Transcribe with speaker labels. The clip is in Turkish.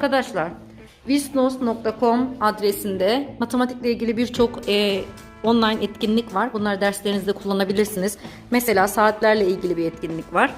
Speaker 1: Arkadaşlar visnos.com adresinde matematikle ilgili birçok e, online etkinlik var. Bunları derslerinizde kullanabilirsiniz. Mesela saatlerle ilgili bir etkinlik var.